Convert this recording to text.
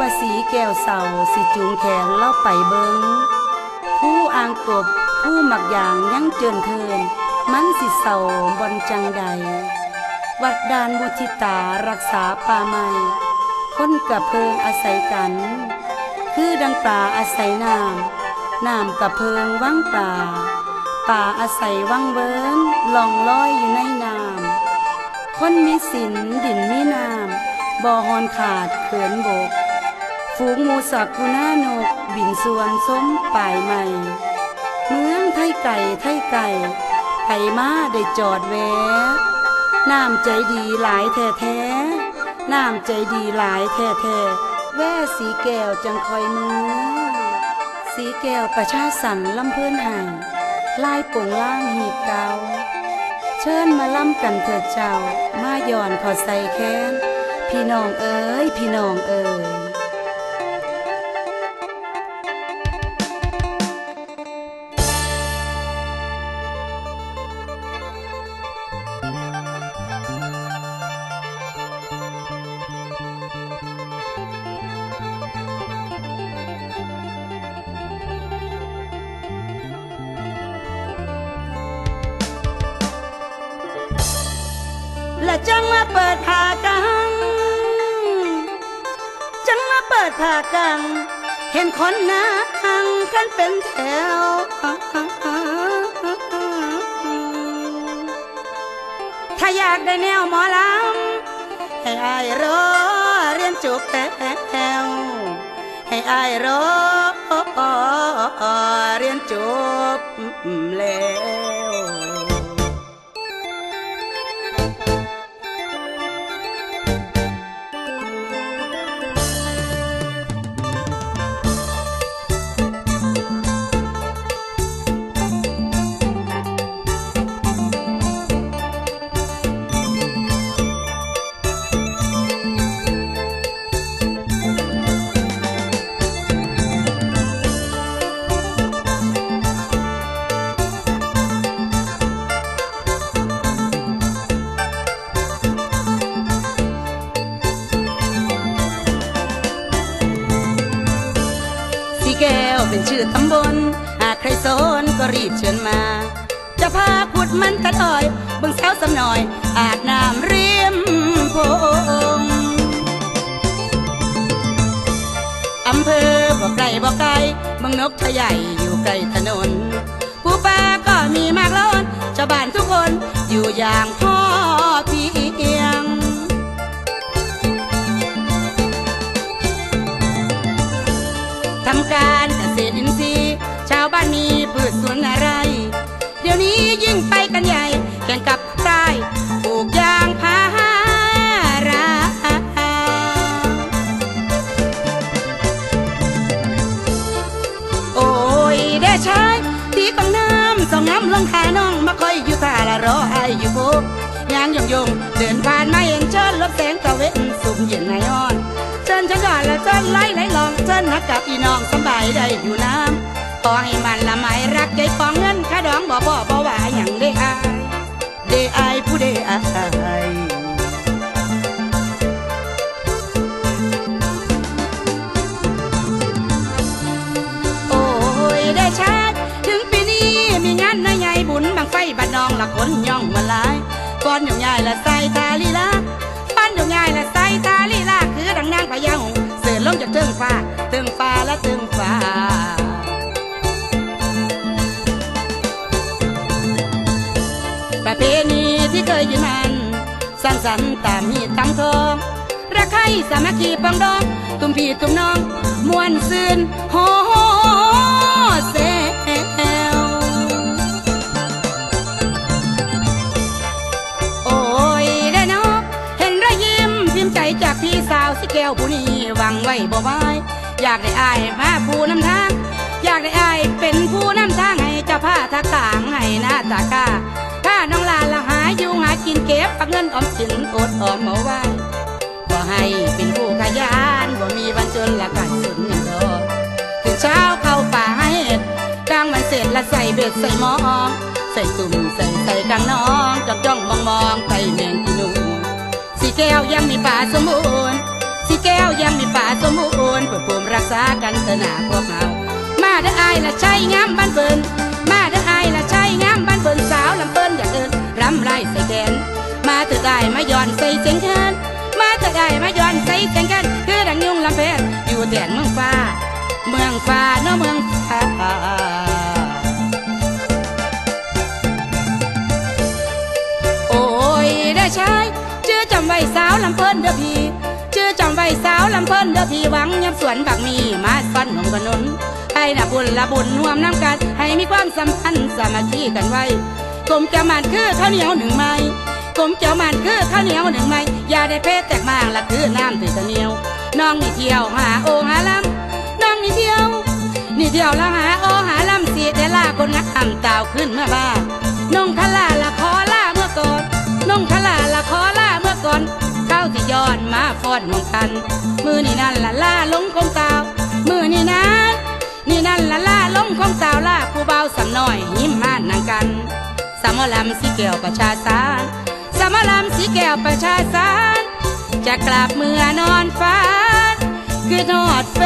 ว่าสีแก้วเสาสิจูงแขนเล่าไปเบิงผู้อ่างกบผู้หมักอย่างยังเจินเทิน มันสิเศร้าบนจังใด วัดดานบุทิตารักษาป่าไม้คนกับเพิงอาศัยกัน คือดังปลาอาศัยน้ำน้ำกับเพิงว่างปลาป่าอาศัยว่างเวิงล่องลอยอยู่ในน้ำคนมีสินดินมีน้ำบ่อหอนขาดเขินบก ฝูงหมูสักกุน่านกบินสวนส้มป่ายใหม่ เมืองไทยไก่ไทยไก่ไผมาได้จอดแวะน้ำใจดีหลายแท้แท้น้ำใจดีหลายแท้แท้แว่สีแก้วจังคอยมือ สีแก้วประชาสันลำเพื่อนไห้ลายป่งล่างหีบเกาเชิญมาล่ำกันเถิดเจ้า มาย่อนขอใส่แค้นพี่น้องเอ๋ยพี่น้องเอ๋ย ละจังมาเปิดผ่ากัง จังมาเปิดผ่ากัง เห็นคนนั่งกันเป็นแถวถ้าอยากได้แนวหมอลำให้อายรอเรียนจบแล้วให้อายรอเรียนจบแล้ว อตำบล หากใครสนก็รีบเชิญมา จะพาขุดมันตะดอยบิ่งสาวสำหน่อย อาจน้ำรียมโพงอำเภอบ่ไกลบ่ไกลเมืองนกทะใหญ่อยู่ใกลถนน ผู้ป่าก็มีมากล้นชาวบ้านทุกคนอยู่อย่างพ่อ ยิ่งไปกันใหญ่แข่งกับใต้ปลูกยางพาราโอ้ยเดชายที่ปังน้ำสองน้ำลงขาน้องมาคอยอยู่ท่าละรอออยู่พบยางยงยงเดินผ่านมาเห็นเชิญรถแสงตะเวนสุ่มเย็นในอ่อนเชิญฉันก่อนและเชิญไล่ไล่ลองเชิญนักกับอีน้องสบายได้อยู่น้ำ ขอให้มันละไมรักใจปองเงินค่าดองบ่บ่บ่ว่าอย่างเด้อายเด้อายผู้เด้อายโอ้ยได้ชาติถึงปีนี้มีงานนายใหญ่บุญบังไฟบ้านนองละคนย่องมาหลายก่อนอยู่ง่ละใส่ตาลีลาบ้นอยู่ง่ละใส่ตาลีลาคือดังนางพญาหงเสือลงจากเทิงฟ้าเทิงฟ้าและเทิงฟ้า สร้างสรรค์ตามมีตั้งทองรักใครสามัคคีปองดอง ตุ้มพี่ตุ้มน้องมวนซืนโฮเซลโอ้ยได้นกเห็นรอยยิ้มพิมพ์ใจจากพี่สาวสิแก้วผู้นี้หวังไว้บ่ไว้อยากได้อายมาผู้นำทาง อยากได้อายเป็นผู้นำทางให้เจ้าผ้าทักต่างให้หน้าตากา กินเก็บปักเงินออมสินอดออมเอาไว้ขอให้เป็นผู้ขยันบ่มีวันจนละกันสุดอย่งดอกตื่นเช้าเข้าป่าให้เห็ดกลางวันเสร็จละใส่เบ็ดใส่หมองใส่ตุ่มใส่ใส่กลางน้องจ้องจ้องมองมองไก่แมงกินูสีแก้วยังมีป่าสมบูรณ์สิแก้วยังมีป่าสม แดนเมืองฟ้า เมืองฟ้าเนาะเมืองฟ้าโอ้ยได้ใช้ชื่อจำไว้สาวลำเพิ่นเด้อพี่ชื่อจำไว้สาวลำเพิ่นเด้อพี่หวังยับสวนบักมีมาซ่อนหนมกนนให้นะบุญละบุญรวมน้ำกัน ให้มีความสัมพันธ์สามัคคีกันไว้กลมเกี่ยวมันคือข้าวเหนียวหนึ่งไม้กลมเกี่ยวมันคือข้าวเหนียวหนึ่งไม้อย่าได้เพศแตกมางละคือน้ำถือตะเหนียว น้องนี่เที่ยวหาโอหาลำน้องนี่เที่ยว นี่เที่ยวละหาโอหาลำสีแต่ล่าคนงักอ่ำตาวขึ้นเมื่อบ้านน้องทลาละขอล่าเมื่อก่อนน้องทลาละขอล่าเมื่อก่อนเข้าที่ย้อนมาฟอดมองกัน มือนี่นั่นละล่าลงคงตาวมือนี่นั้น นี่นั่นละล่าลงคงตาวล่าผู้เบาสำน้อยยิ้มมานนางกันสามลำสีแก้วประชาสารสามลำสีแก้วประชาสาร จะกลับเมื่อนอนฝันคือทอดเฟ